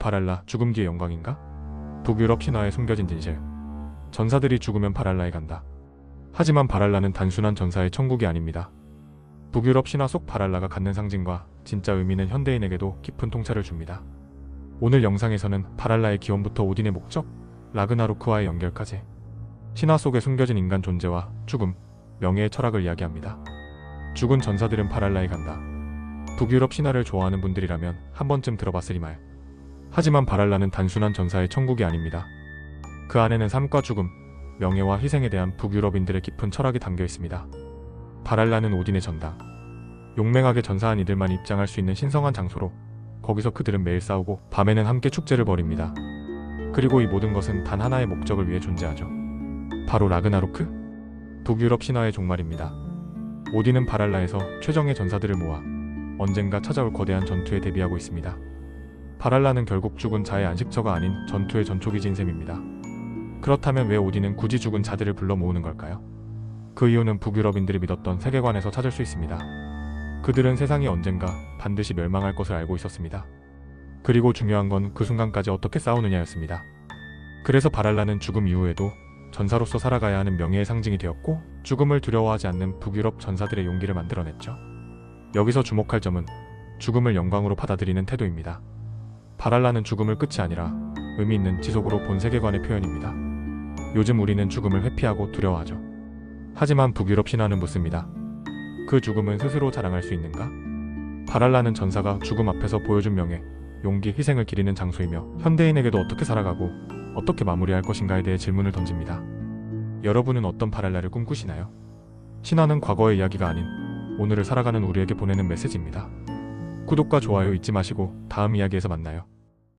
바랄라 죽음 뒤의 영광인가? 북유럽 신화에 숨겨진 진실. 전사들이 죽으면 바랄라에 간다. 하지만 바랄라는 단순한 전사의 천국이 아닙니다. 북유럽 신화 속 바랄라가 갖는 상징과 진짜 의미는 현대인에게도 깊은 통찰을 줍니다. 오늘 영상에서는 바랄라의 기원부터 오딘의 목적, 라그나로크와의 연결까지 신화 속에 숨겨진 인간 존재와 죽음, 명예의 철학을 이야기합니다. 죽은 전사들은 바랄라에 간다. 북유럽 신화를 좋아하는 분들이라면 한 번쯤 들어봤으리 말. 하지만 바랄라는 단순한 전사의 천국이 아닙니다. 그 안에는 삶과 죽음, 명예와 희생에 대한 북유럽인들의 깊은 철학이 담겨 있습니다. 바랄라는 오딘의 전당. 용맹하게 전사한 이들만 입장할 수 있는 신성한 장소로 거기서 그들은 매일 싸우고 밤에는 함께 축제를 벌입니다. 그리고 이 모든 것은 단 하나의 목적을 위해 존재하죠. 바로 라그나로크? 북유럽 신화의 종말입니다. 오딘은 바랄라에서 최정의 전사들을 모아 언젠가 찾아올 거대한 전투에 대비하고 있습니다. 바랄라는 결국 죽은 자의 안식처가 아닌 전투의 전초기진 셈입니다. 그렇다면 왜 오딘은 굳이 죽은 자들을 불러 모으는 걸까요? 그 이유는 북유럽인들이 믿었던 세계관에서 찾을 수 있습니다. 그들은 세상이 언젠가 반드시 멸망할 것을 알고 있었습니다. 그리고 중요한 건 그 순간까지 어떻게 싸우느냐였습니다. 그래서 바랄라는 죽음 이후에도 전사로서 살아가야 하는 명예의 상징이 되었고 죽음을 두려워하지 않는 북유럽 전사들의 용기를 만들어냈죠. 여기서 주목할 점은 죽음을 영광으로 받아들이는 태도입니다. 바랄라는 죽음을 끝이 아니라 의미 있는 지속으로 본 세계관의 표현입니다. 요즘 우리는 죽음을 회피하고 두려워하죠. 하지만 북유럽 신화는 묻습니다. 그 죽음은 스스로 자랑할 수 있는가? 바랄라는 전사가 죽음 앞에서 보여준 명예, 용기, 희생을 기리는 장소이며 현대인에게도 어떻게 살아가고 어떻게 마무리할 것인가에 대해 질문을 던집니다. 여러분은 어떤 바랄라를 꿈꾸시나요? 신화는 과거의 이야기가 아닌 오늘을 살아가는 우리에게 보내는 메시지입니다. 구독과 좋아요 잊지 마시고 다음 이야기에서 만나요.